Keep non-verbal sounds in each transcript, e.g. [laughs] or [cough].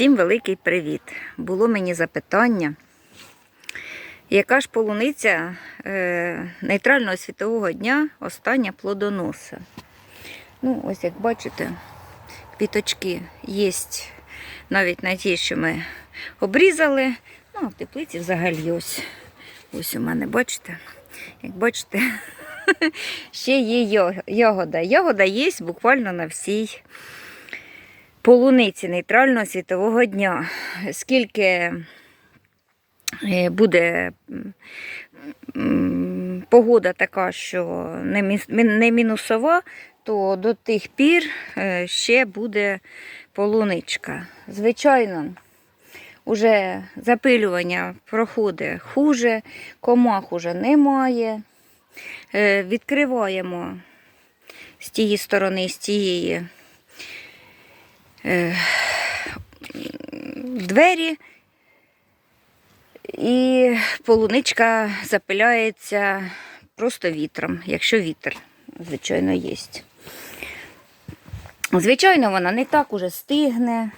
Всім великий привіт! Було мені запитання, яка ж полуниця е, нейтрального світового дня остання плодоноса? Ну, ось як бачите, квіточки є навіть на ті, що ми обрізали. Ну, а в теплиці взагалі ось. Ось у мене, бачите? Як бачите, [laughs] ще є його- ягода. Ягода є буквально на всій полуниці нейтрального світового дня. Скільки е, буде погода така, що не мінусова, то до тих пір е, ще буде полуничка. Звичайно, уже запилювання проходить хуже, комах уже немає. Е, Відкриваємо з тієї сторони, з тієї двері, і полуничка запиляється просто вітром, якщо вітер, звичайно, є. Звичайно, вона не так уже стигне,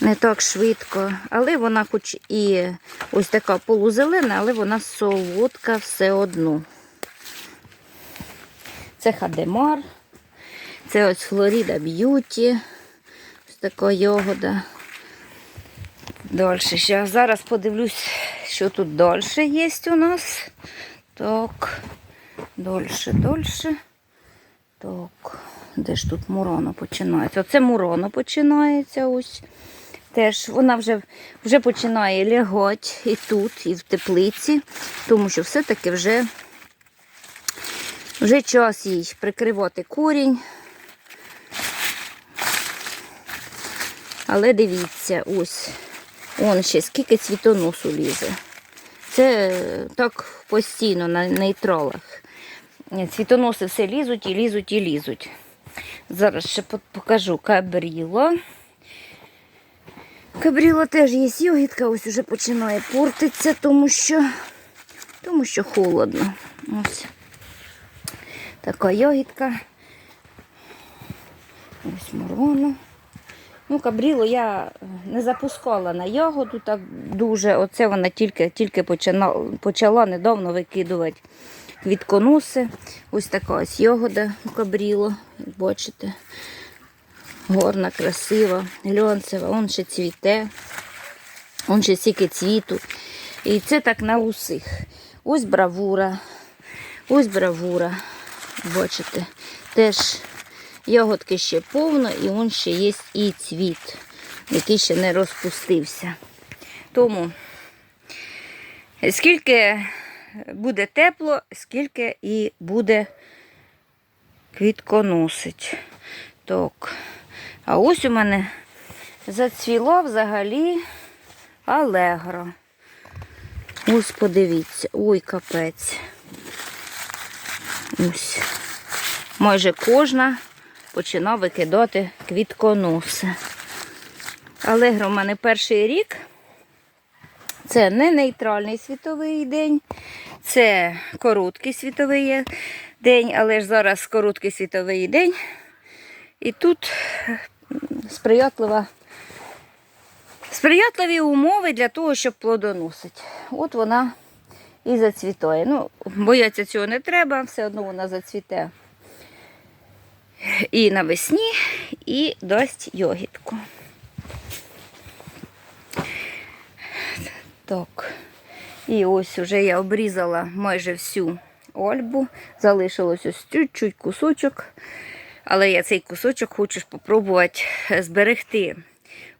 не так швидко, але вона хоч і ось така полузелена, але вона солодка все одно. Це хадемар, це ось Флоріда Б'юті. Така ягода. Дальше. Ще зараз подивлюсь, що тут далі є у нас. Так, дальше, дальше. Так, де ж тут муроно починається? Оце муроно починається ось. Теж вона вже, вже починає лягати і тут, і в теплиці, тому що все-таки вже, вже час їй прикривати корінь. Але дивіться, ось, он ще скільки цвітоносу лізе. Це е, так постійно на нейтралах. Цвітоноси все лізуть і лізуть і лізуть. Зараз ще покажу кабріло. Кабріло теж є йогітка, ось уже починає портитися, тому що, тому що холодно. Ось така йогітка. Ось мороно. Ну, кабріло я не запускала на ягоду так дуже. Оце вона тільки, тільки почала, почала недавно викидувати квітконоси. Ось така ось ягода у кабріло, як бачите. Горна, красива, глянцева, он ще цвіте, он ще стільки цвіту. І це так на усіх. Ось бравура, ось бравура. Бачите, теж ягодки ще повно, і он ще є і цвіт, який ще не розпустився. Тому скільки буде тепло, скільки і буде квітконосить. Так. А ось у мене зацвіло взагалі алегро. Ось подивіться, ой, капець. Ось. Майже кожна починав викидати квітконоси. Алегро в мене перший рік. Це не нейтральний світовий день, це короткий світовий день, але ж зараз короткий світовий день. І тут сприятлива, сприятливі умови для того, щоб плодоносити. От вона і зацвітає. Ну, бояться цього не треба, все одно вона зацвіте і навесні, і дасть йогітку. Так. І ось уже я обрізала майже всю ольбу. Залишилось ось чуть-чуть кусочок. Але я цей кусочок хочу ж попробувати зберегти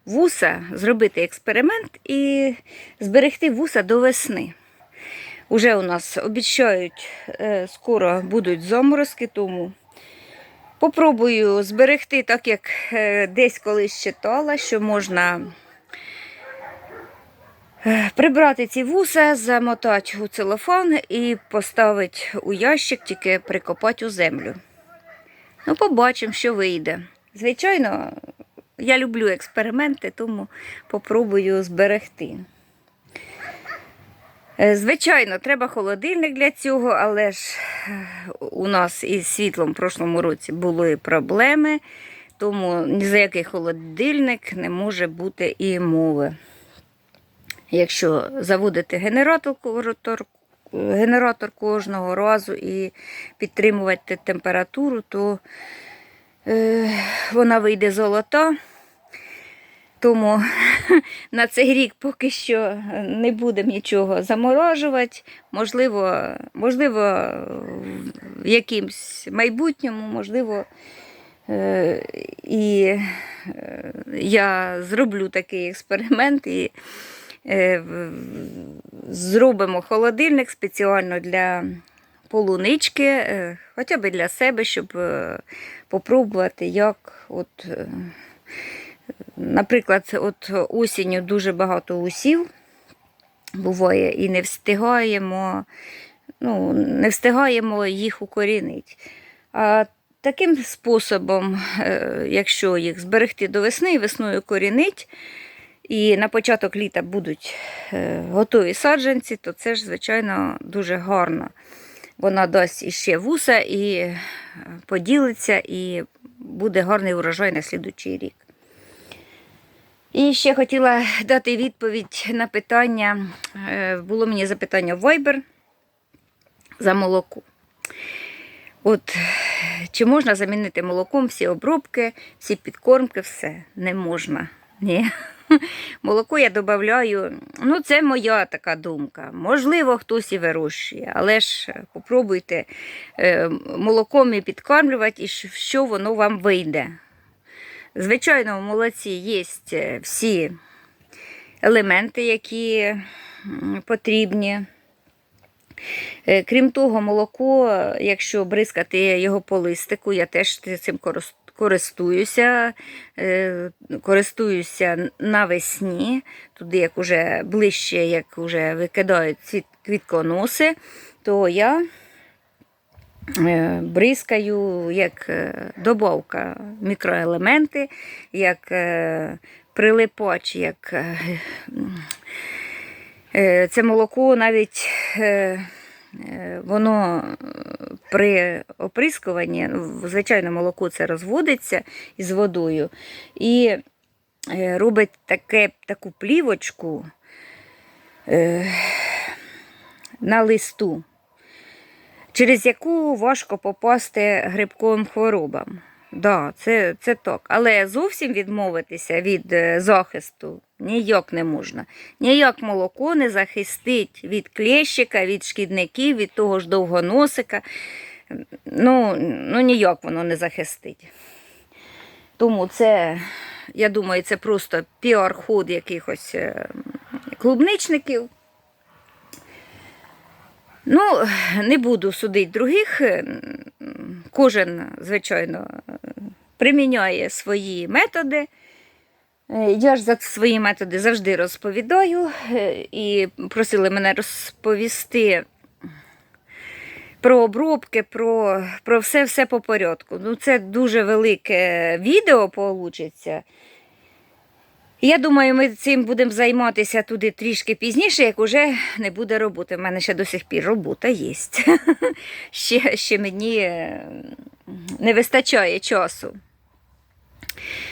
вуса, зробити експеримент і зберегти вуса до весни. Уже у нас обіцяють, е, скоро будуть заморозки, тому попробую зберегти, так як е, десь колись читала, що можна Е, Прибрати ці вуса, замотати у целофан і поставити у ящик, тільки прикопати у землю. Ну, побачимо, що вийде. Звичайно, я люблю експерименти, тому попробую зберегти. Е, Звичайно, треба холодильник для цього, але ж е, у нас із світлом в прошлому році були проблеми. тому ні за який холодильник не може бути і мови. Якщо заводити генератор, генератор, кожного разу і підтримувати температуру, то е, вона вийде золота. Тому [laughs] на цей рік поки що не будемо нічого заморожувати. Можливо, можливо, в якимсь майбутньому, можливо, е, і е, я зроблю такий експеримент і е, зробимо холодильник спеціально для полунички, е, хоча б для себе, щоб е, попробувати, як от. Наприклад, от осінню дуже багато усів буває, і не встигаємо, ну, не встигаємо їх укорінити. А таким способом, е, якщо їх зберегти до весни весною корінить, і на початок літа будуть е, готові саджанці, то це ж, звичайно, дуже гарно. Вона дасть іще вуса і е, поділиться, і буде гарний урожай на слідучий рік. І ще хотіла дати відповідь на питання. е, Було мені запитання в Viber за молоко. От, чи можна замінити молоком всі обробки, всі підкормки, все? Не можна. Ні. [laughs] Молоко я додаю, ну це моя така думка. Можливо, хтось і вирощує, але ж попробуйте е, молоком і підкормлювати, і що воно вам вийде. Звичайно, в молоці є е, всі елементи, які потрібні. Е, Крім того, молоко, якщо бризкати його по листику, я теж цим користуюся, е, користуюся навесні, туди як уже ближче, як вже викидають квітконоси, то я бризкаю як е, добавка мікроелементи, як е, прилипач, як е, е, це молоко навіть е, е, воно е, при оприскуванні, ну, звичайно, молоко це розводиться із водою і е, робить таке, таку плівочку е, на листу через яку важко попасти грибковим хворобам. Да, це, це так. Але зовсім відмовитися від е, захисту ніяк не можна. Ніяк молоко не захистить від клещика, від шкідників, від того ж довгоносика. Ну, ну ніяк воно не захистить. Тому це, я думаю, це просто піар-ход якихось е, клубничників. Ну, не буду судити других. Кожен, звичайно, приміняє свої методи. Е, Я ж за свої методи завжди розповідаю е, і просили мене розповісти про обробки, про, про все, все по порядку. Ну, це дуже велике відео получиться. Я думаю, ми цим будемо займатися туди трішки пізніше, як уже не буде роботи. У мене ще до сих пір робота є. [laughs] ще, ще мені е, не вистачає часу.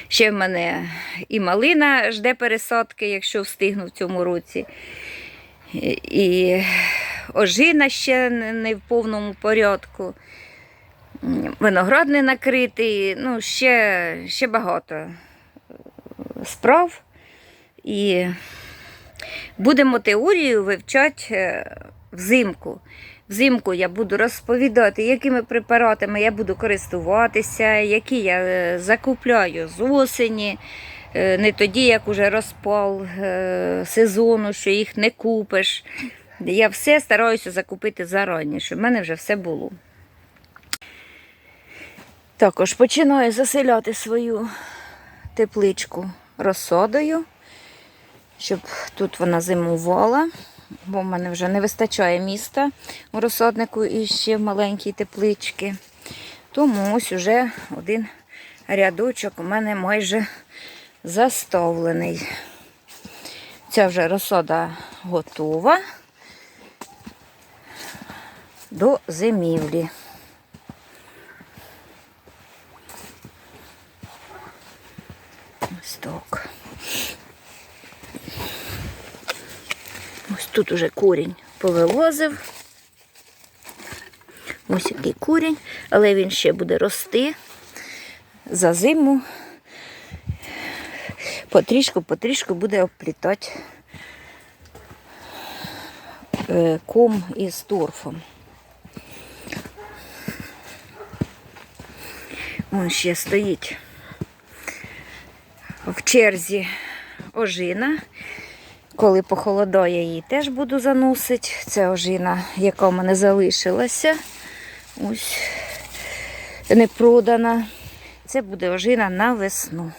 Ще в мене і малина жде пересадки, якщо встигну в цьому році. І- ожина ще не в повному порядку. Виноград не накритий, ну, ще, ще багато справ. І будемо теорію вивчати е, взимку. Взимку я буду розповідати, якими препаратами я буду користуватися, які я е, закупляю з осені, е, не тоді, як уже розпал сезону, що їх не купиш. Я все стараюся закупити зарані, щоб в мене вже все було. Також починаю заселяти свою тепличку розсадою, щоб тут вона зимувала, бо в мене вже не вистачає міста у розсаднику і ще в маленькій тепличці. Тому ось уже один рядочок у мене майже заставлений. Ця вже розсада готова до зимівлі. Ось так. Ось тут уже курінь повилозив. Ось який курінь, але він ще буде рости за зиму. Потрішку, потрішку буде оплітати е, ком із торфом. Вон ще стоїть в черзі ожина. Коли похолодає, її теж буду заносити. Це ожина, яка в мене залишилася. Ось не продана. Це буде ожина на весну.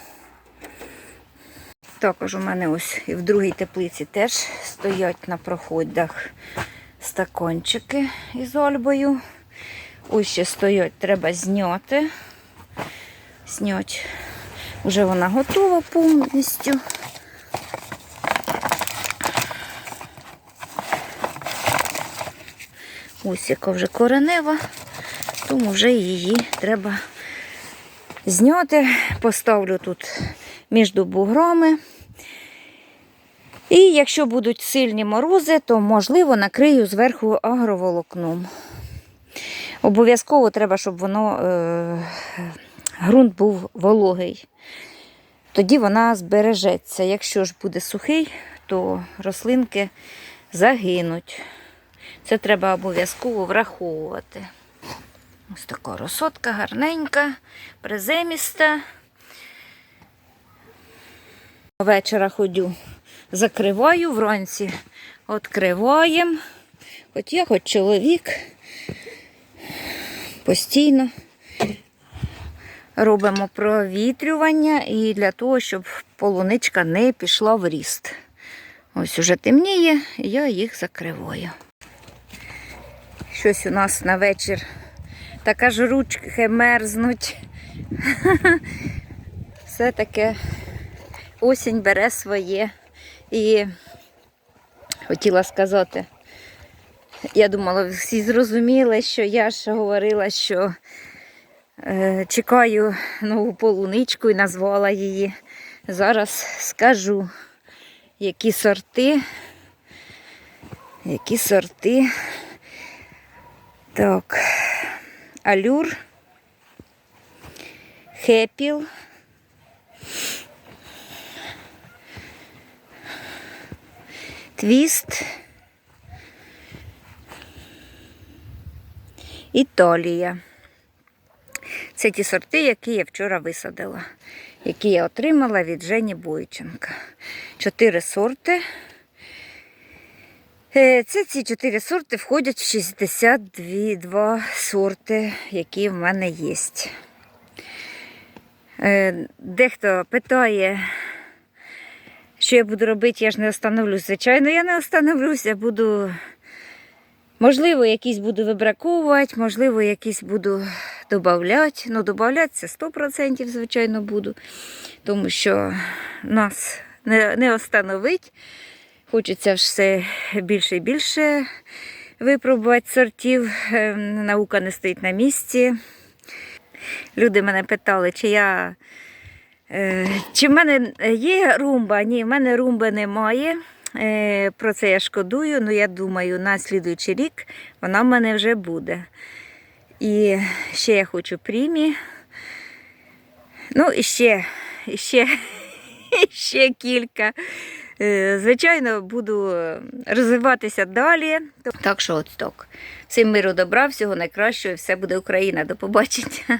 Також у мене ось і в другій теплиці теж стоять на проходах стакончики із ольбою. Ось ще стоять, треба зняти. Зняти. Вже вона готова повністю. Ось яка вже коренева, тому вже її треба зняти. Поставлю тут між буграми. І якщо будуть сильні морози, то можливо накрию зверху агроволокном. Обов'язково треба, щоб воно е, ґрунт був вологий. Тоді вона збережеться. Якщо ж буде сухий, то рослинки загинуть. Це треба обов'язково враховувати. Ось така розсотка гарненька, приземіста. Вечора ходю, закриваю вранці, відкриваємо. Хоч я, хоч чоловік. Постійно робимо провітрювання і для того, щоб полуничка не пішла в ріст. Ось уже темніє, я їх закриваю. Щось у нас на вечір така ж ручки мерзнуть. [laughs] Все таке осінь бере своє. І хотіла сказати, я думала, всі зрозуміли, що я ж говорила, що е, чекаю нову полуничку і назвала її. Зараз скажу, які сорти, які сорти. Так, алюр, хепіл. Твіст. Італія. Це ті сорти, які я вчора висадила, які я отримала від Жені Бойченка. Чотири сорти. Е, Це ці чотири сорти входять в 62 сорти, які в мене є. Е, Дехто питає, що я буду робити, я ж не остановлюсь. Звичайно, я не остановлюся, буду, можливо, якісь буду вибраковувати, можливо, якісь буду додавати. Ну, додавати це 100%, звичайно, буду, тому що нас не, не остановить. Хочеться все більше і більше випробувати сортів. Е, Наука не стоїть на місці. Люди мене питали, чи я. е, Чи в мене є румба? Ні, в мене румби немає. Е, Про це я шкодую, але я думаю, на слідуючий рік вона в мене вже буде. І ще я хочу прімі. Ну, і ще, і ще, [laughs] і ще кілька. Е, Звичайно, буду розвиватися далі. Так що от так. Всім миру добра, всього найкращого, і все буде Україна. До побачення.